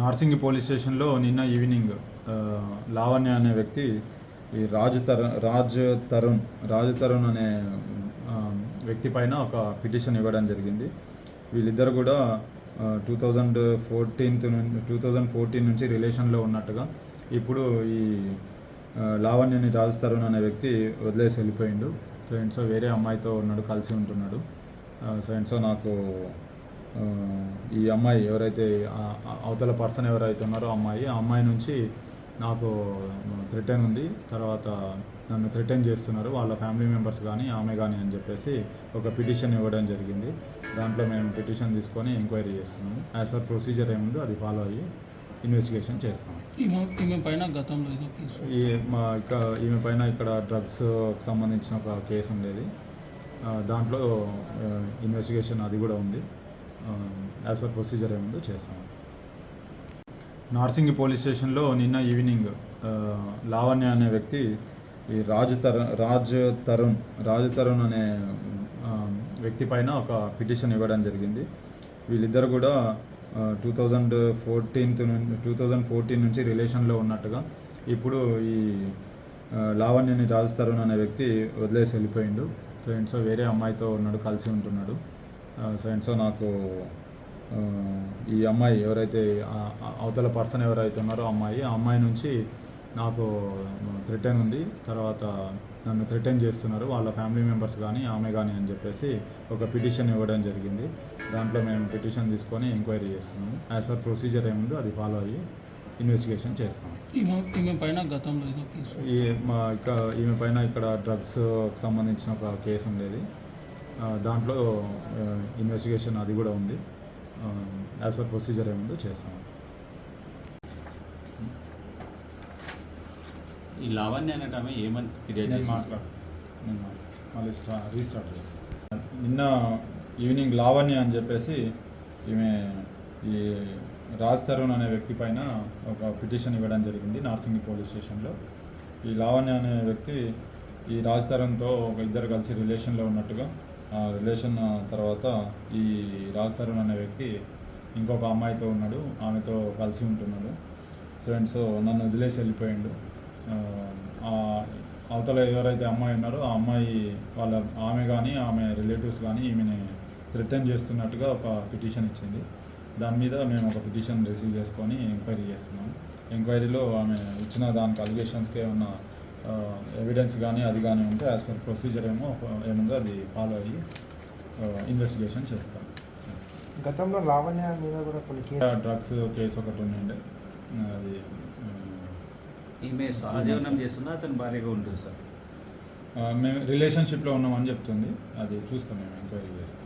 Narsingi police స్టేషన్లో నిన్న evening Lavanya అనే వ్యక్తి ఈ రాజు తరుణ్ రాజ్ తరుణ్ రాజు తరుణ్ అనే వ్యక్తి పైన ఒక పిటిషన్ ఇవ్వడం జరిగింది. వీళ్ళిద్దరు కూడా టూ థౌజండ్ ఫోర్టీన్త్ నుంచి టూ థౌజండ్ ఫోర్టీన్ నుంచి రిలేషన్లో ఉన్నట్టుగా ఇప్పుడు ఈ లావణ్యని రాజ్ తరుణ్ అనే వ్యక్తి వదిలేసి వెళ్ళిపోయిండు. సో అండ్ వేరే అమ్మాయితో ఉన్నాడు కలిసి ఉంటున్నాడు. సో అండ్ నాకు ఈ అమ్మాయి ఎవరైతే అవతల పర్సన్ ఎవరైతే ఉన్నారో అమ్మాయి ఆ అమ్మాయి నుంచి నాకు థ్రిటన్ ఉంది. తర్వాత నన్ను థ్రిటన్ చేస్తున్నారు. వాళ్ళ ఫ్యామిలీ మెంబర్స్ కానీ ఆమె కానీ అని చెప్పేసి ఒక పిటిషన్ ఇవ్వడం జరిగింది. దాంట్లో మేము పిటిషన్ తీసుకొని ఎంక్వైరీ చేస్తున్నాము. యాజ్ పర్ ప్రొసీజర్ ఏముందో అది ఫాలో అయ్యి ఇన్వెస్టిగేషన్ చేస్తాం ఈమె పైన గతంలో మా ఈమె పైన ఇక్కడ డ్రగ్స్ సంబంధించిన ఒక కేసు ఉండేది. దాంట్లో ఇన్వెస్టిగేషన్ అది కూడా ఉంది. యాజ్ పర్ ప్రొసీజర్ ఏముందో చేస్తాం. నార్సింగి పోలీస్ స్టేషన్లో నిన్న ఈవినింగ్ uh, లావణ్య అనే వ్యక్తి ఈ రాజు తరుణ్ రాజ్ తరుణ్ రాజు తరుణ్ అనే um, వ్యక్తి పైన ఒక పిటిషన్ ఇవ్వడం జరిగింది. వీళ్ళిద్దరు కూడా uh, టూ థౌజండ్ ఫోర్టీన్త్ నుంచి టూ థౌజండ్ ఫోర్టీన్ నుంచి రిలేషన్లో ఉన్నట్టుగా ఇప్పుడు ఈ uh, లావణ్యని రాజ్ తరుణ్ అనే వ్యక్తి వదిలేసి వెళ్ళిపోయిండు. సో ఇంట్లో వేరే అమ్మాయితో ఉన్నాడు కలిసి ఉంటున్నాడు. సో అండ్ సో నాకు ఈ అమ్మాయి ఎవరైతే అవతల పర్సన్ ఎవరైతే ఉన్నారో అమ్మాయి ఆ అమ్మాయి నుంచి నాకు థ్రిటన్ ఉంది. తర్వాత నన్ను థ్రిటన్ చేస్తున్నారు. వాళ్ళ ఫ్యామిలీ మెంబర్స్ కానీ ఆమె కానీ అని చెప్పేసి ఒక పిటిషన్ ఇవ్వడం జరిగింది. దాంట్లో మేము పిటిషన్ తీసుకొని ఎంక్వైరీ చేస్తున్నాము. యాజ్ పర్ ప్రొసీజర్ ఏముందో అది ఫాలో అయ్యి ఇన్వెస్టిగేషన్ చేస్తాం ఈమె పైన గతంలో ఈమె ఇక్కడ డ్రగ్స్ సంబంధించిన ఒక కేసు ఉండేది. దాంట్లో ఇన్వెస్టిగేషన్ అది కూడా ఉంది యాజ్ పర్ ప్రొసీజర్ ఏముందో చేస్తాం ఈ లావణ్య అనేట ఆమె ఏమని ఫిర్యాదు? మాట్లాడు. మళ్ళీ స్టా రీస్టార్ట్ చేస్తాను నిన్న ఈవినింగ్ లావణ్య అని చెప్పేసి ఈమె ఈ రాజ్ తరుణ్ అనే వ్యక్తి పైన ఒక పిటిషన్ ఇవ్వడం జరిగింది నార్సింగి పోలీస్ స్టేషన్లో ఈ లావణ్య అనే వ్యక్తి ఈ రాజ్ తరుణ్తో ఒక ఇద్దరు కలిసి రిలేషన్లో ఉన్నట్టుగా రిలేషన్ తర్వాత ఈ రాజ్ తరుణ్ అనే వ్యక్తి ఇంకొక అమ్మాయితో ఉన్నాడు. ఆమెతో కలిసి ఉంటున్నాడు. ఫ్రెండ్స్ సో నన్ను వదిలేసి వెళ్ళిపోయాడు. అవతల ఎవరైతే అమ్మాయి ఉన్నారో ఆ అమ్మాయి వాళ్ళ ఆమె కానీ ఆమె రిలేటివ్స్ కానీ ఈమెని రిటర్న్ చేస్తున్నట్టుగా ఒక పిటిషన్ ఇచ్చింది. దాని మీద మేము ఒక పిటిషన్ రిసీవ్ చేసుకొని ఎంక్వైరీ చేస్తున్నాం. ఎంక్వైరీలో ఆమె ఇచ్చిన దానికి అలిగేషన్స్కి ఏమన్నా ఎవిడెన్స్ కానీ అది కానీ ఉంటే యాజ్ పర్ ప్రొసీజర్ ఏమో ఏముందో అది ఫాలో అయ్యి ఇన్వెస్టిగేషన్ చేస్తాం. గతంలో లావణ్య మీద కూడా కొన్ని డ్రగ్స్ కేసు ఒకటి ఉండే అది ఈమె సహజీవనం చేస్తుందా? అతని భార్యగా ఉంటుంది సార్. మేము రిలేషన్షిప్లో ఉన్నామని చెప్తుంది. అది చూస్తాం మేము ఎంక్వైరీ చేస్తాం.